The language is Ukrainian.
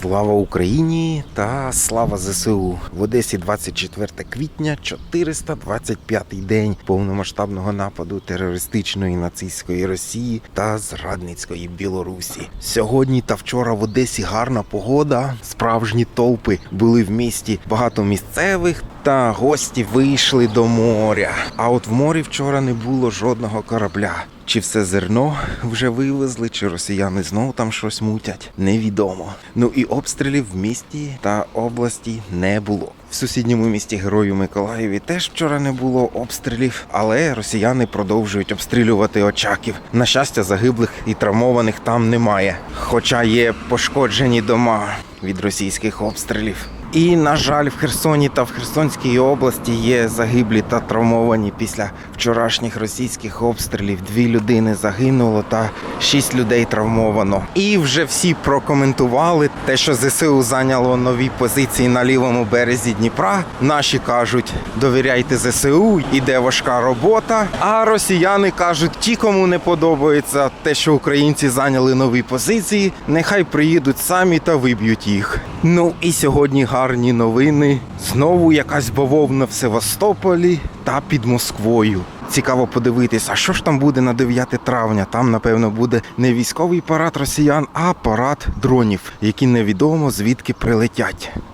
Слава Україні та слава ЗСУ в Одесі 24 квітня, 425-й день повномасштабного нападу терористичної нацистської Росії та зрадницької Білорусі. Сьогодні та вчора в Одесі гарна погода, справжні толпи були в місті. Багато місцевих та гості вийшли до моря. А от в морі вчора не було жодного корабля. Чи все зерно вже вивезли, чи росіяни знову там щось мутять, невідомо. Ну і обстрілів в місті та області не було. В сусідньому місті Герою Миколаєві теж вчора не було обстрілів, але росіяни продовжують обстрілювати очаків. На щастя, загиблих і травмованих там немає, хоча є пошкоджені дома від російських обстрілів. І, на жаль, в Херсоні та в Херсонській області є загиблі та травмовані після вчорашніх російських обстрілів. Дві людини загинуло та шість людей травмовано. І вже всі прокоментували те, що ЗСУ зайняло нові позиції на лівому березі Дніпра. Наші кажуть, довіряйте ЗСУ, іде важка робота. А росіяни кажуть, ті, кому не подобається те, що українці зайняли нові позиції, нехай приїдуть самі та виб'ють їх. Ну і сьогодні гарні новини. Знову якась бавовна в Севастополі та під Москвою. Цікаво подивитися, а що ж там буде на 9 травня. Там, напевно, буде не військовий парад росіян, а парад дронів, які невідомо звідки прилетять.